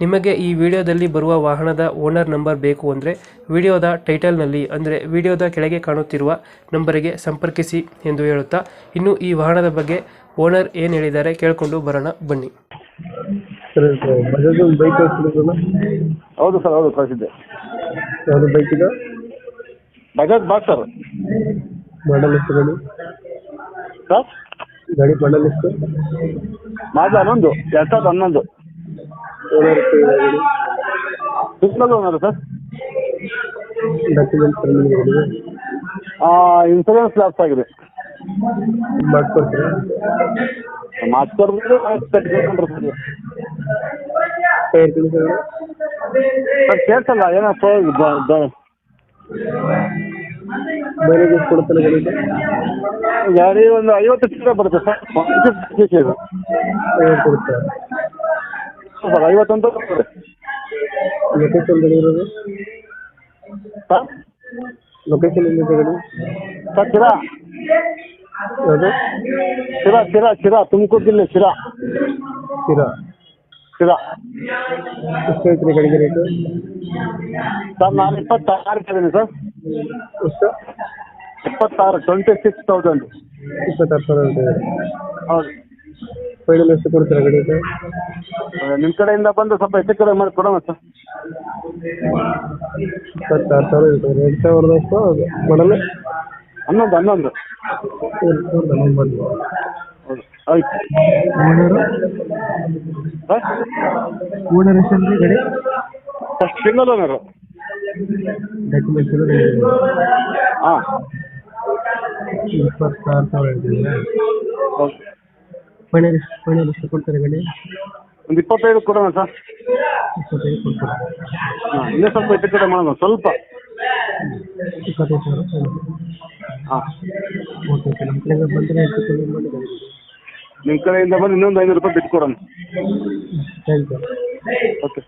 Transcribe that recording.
ನಿಮಗೆ ಈ ವಿಡಿಯೋದಲ್ಲಿ ಬರುವ ವಾಹನದ ಓನರ್ ನಂಬರ್ ಬೇಕು ಅಂದರೆ ವಿಡಿಯೋದ ಟೈಟಲ್ನಲ್ಲಿ ಅಂದರೆ ವಿಡಿಯೋದ ಕೆಳಗೆ ಕಾಣುತ್ತಿರುವ ನಂಬರಿಗೆ ಸಂಪರ್ಕಿಸಿ ಎಂದು ಹೇಳುತ್ತಾ ಇನ್ನು ಈ ವಾಹನದ ಬಗ್ಗೆ ಓನರ್ ಏನು ಹೇಳಿದ್ದಾರೆ ಕೇಳಿಕೊಂಡು ಬರೋಣ ಬನ್ನಿ. ಸರ್ ಇದು ಬಜಾಜ್ ಒಂದು ಬೈಕ್ ಕಳಿಸ್ತಿದ್ರಲ್ಲ ಹೌದು ಸರ್ ಹೌದು ಕಳಿಸಿದ್ದೆ. ಯಾವುದು ಬೈಕ್ ಇದು? Bajaj box sir. ಮಾಡಲ್ ಎಷ್ಟು ಗಾಡಿ? ಸರ್? ಗಾಡಿ ಮಾಡಲ್ ಎಷ್ಟು? ಹನ್ನೊಂದು ಎರಡು ಸಾವಿರದ ಹನ್ನೊಂದು. Owner owner sir? Documents running ಗಾಡಿಗೆ ಇನ್ಸೂರೆನ್ಸ್ ಲಾಸ್ ಆಗಿದೆ. ಮಾಡ್ಕೊಡ್ತೀರಾ? ಮಾಸ್ಕರ್ಬಿಟ್ಟು ಕಟ್ಕೊಂಡ್ರೆ ಸರ್ ಕೇಳ್ಸಲ್ಲ ಏನೋ ಮೈಲೇಜ್ ಎಷ್ಟು ಕೊಡುತ್ತಲ್ಲ ಗಾಡಿ ಇದು? ಗಾಡಿ ಒಂದು ಐವತ್ತು ಚಿಲ್ಲರೆ ಬರುತ್ತೆ ಸರ್. ಐವತ್ತು ಕೊಡುತ್ತಾ ಸರ್ ಐವತ್ತೊಂದು ಲೊಕೇಶನ್ ಗಾಡಿ ಇರೋದು ಸರ್ ಲೊಕೇಶನ್ ಎಲ್ಲಿದೆ ಗಾಡಿ ಸರ್ ಶಿರಾ. ಯಾವುದು? ಶಿರಾ ಶಿರಾ ಶಿರಾ ತುಮಕೂರು ಜಿಲ್ಲೆ ಶಿರಾ. ಶಿರಾ. ಶಿರಾ. ಎಷ್ಟು ಹೇಳ್ತೀರಿ ಗಾಡಿಗೆ ರೇಟು ಸರ್ ನಾನು ಇಪ್ಪತ್ತಾರು ಇದ್ದೀನಿ ಸರ್. ಎಷ್ಟು? ಇಪ್ಪತ್ತಾರು ಟ್ವೆಂಟಿ ಸಿಕ್ಸ್ ತೌಸಂಡ್ ಇಪ್ಪತ್ತಾರು ಸಾವಿರ ಹೌದು. ಫೈನಲ್ ಎಷ್ಟು ಕೊಡ್ತೀರಾ ಗಾಡಿ ಇದು ನಿಮ್ಮ ಕಡೆಯಿಂದ ಬಂದು ಸ್ವಲ್ಪ ಹೆಚ್ಚು ಕಡಿಮೆ ಮಾಡಿ ಕೊಡೋಣ ಸರ್. ಇಪ್ಪತ್ತಾರು ಸಾವಿರ ಹೇಳ್ತಾರೆ ಎರಡು ಸಾವಿರದ ಎಷ್ಟು ಮಾಡಲ್ಲ? ಹನ್ನೊಂದು ಹನ್ನೊಂದು. ಎರಡು ಸಾವಿರದ ಹನ್ನೊಂದು ಹೌದು ಆಯ್ತು. ಓನರು? ಸರ್ ಓನರ್ ಎಷ್ಟಂದ್ರೆ ಗಾಡಿ? ಫಸ್ಟ್ ಸಿಂಗಲ್ ಓನರು ಡಾಕ್ಯುಮೆಂಟ್ಸ್ ಎಲ್ಲ ರೆಡಿ ಇದೆ. ಹಾಂ. ಇಪ್ಪತ್ತಾರು ಸಾವಿರ ಹೌದು. ಫೈನಲ್ ಫೈನಲ್ ಎಷ್ಟು ಕೊಡ್ತಾರೆ ಗಾಡಿ ಒಂದು ಇಪ್ಪತ್ತೈದು ಕೊಡೋಣ ಸರ್. ಇಪ್ಪತ್ತೈದು ಕೊಡ್ತಾರೆ. ಹಾಂ ಇನ್ನೂ ಸ್ವಲ್ಪ ಹೆಚ್ಚು ಕಡಿಮೆ ಮಾಡೋಣ ಸ್ವಲ್ಪ. ಇಪ್ಪತ್ತೈದು ಸಾವಿರ ಹಾಂ. Okay okay. ನಮ್ಮ ಕಡೆಯಿಂದ ಬಂದರೆ ಹೆಚ್ಚು ಕಮ್ಮಿ ಮಾಡಿ ಗಾಡಿ ನಿಮ್ಮ ಕಡೆಯಿಂದ ಬಂದು ಇನ್ನೊಂದು ಐನೂರು ರೂಪಾಯಿ ಬಿಟ್ಟು ಕೊಡೋಣ. Thank you okay.